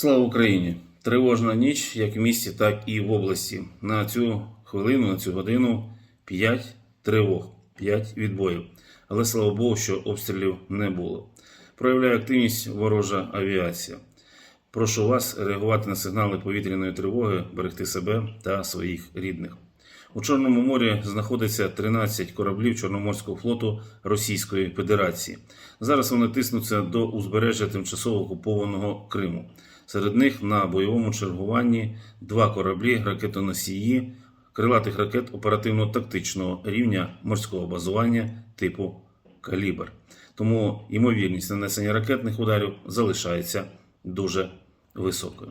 Слава Україні! Тривожна ніч як в місті, так і в області. На цю хвилину, на цю годину 5 тривог, 5 відбоїв. Але слава Богу, що обстрілів не було. Проявляє активність ворожа авіація. Прошу вас реагувати на сигнали повітряної тривоги, берегти себе та своїх рідних. У Чорному морі знаходиться 13 кораблів Чорноморського флоту Російської Федерації. Зараз вони тиснуться до узбережжя тимчасово окупованого Криму. Серед них на бойовому чергуванні два кораблі ракетоносії крилатих ракет оперативно-тактичного рівня морського базування типу Калібр. Тому ймовірність нанесення ракетних ударів залишається дуже високою.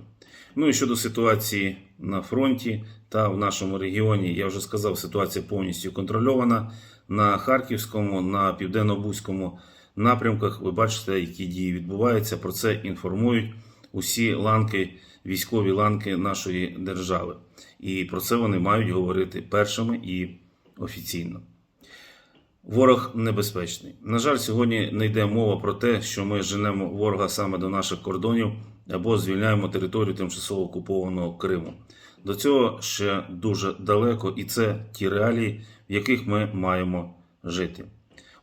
Ну і щодо ситуації на фронті та в нашому регіоні, я вже сказав, ситуація повністю контрольована. На Харківському, на південно-бузькому напрямках ви бачите, які дії відбуваються. Про це інформують усі ланки, військові ланки нашої держави. І про це вони мають говорити першими і офіційно. Ворог небезпечний. На жаль, сьогодні не йде мова про те, що ми женемо ворога саме до наших кордонів або звільняємо територію тимчасово окупованого Криму. До цього ще дуже далеко, і це ті реалії, в яких ми маємо жити.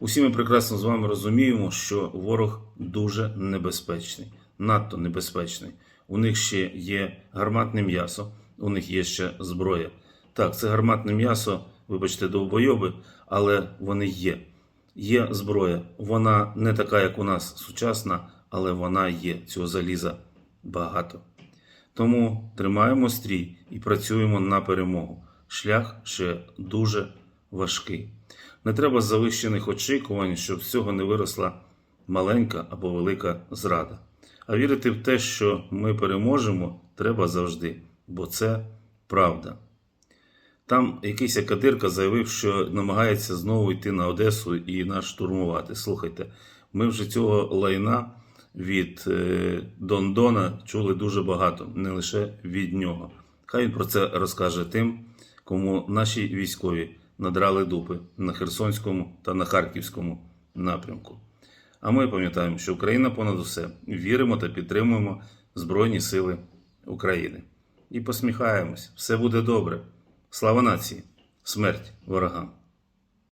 Усі ми прекрасно з вами розуміємо, що ворог дуже небезпечний, надто небезпечний. У них ще є гарматне м'ясо, у них є ще зброя. Так, це гарматне м'ясо, вибачте, довбойоби, але вони є. Є зброя. Вона не така, як у нас сучасна, але вона є. Цього заліза багато. Тому тримаємо стрій і працюємо на перемогу. Шлях ще дуже важкий. Не треба завищених очікувань, щоб з цього не виросла маленька або велика зрада. А вірити в те, що ми переможемо, треба завжди, бо це правда. Там якийсь Кадирка заявив, що намагається знову йти на Одесу і нас штурмувати. Слухайте, ми вже цього лайна від е, Дондона чули дуже багато, не лише від нього. Хай він про це розкаже тим, кому наші військові надрали дупи на Херсонському та на Харківському напрямку. А ми пам'ятаємо, що Україна понад усе віримо та підтримуємо Збройні Сили України. І посміхаємось, все буде добре. Слава нації, смерть ворогам!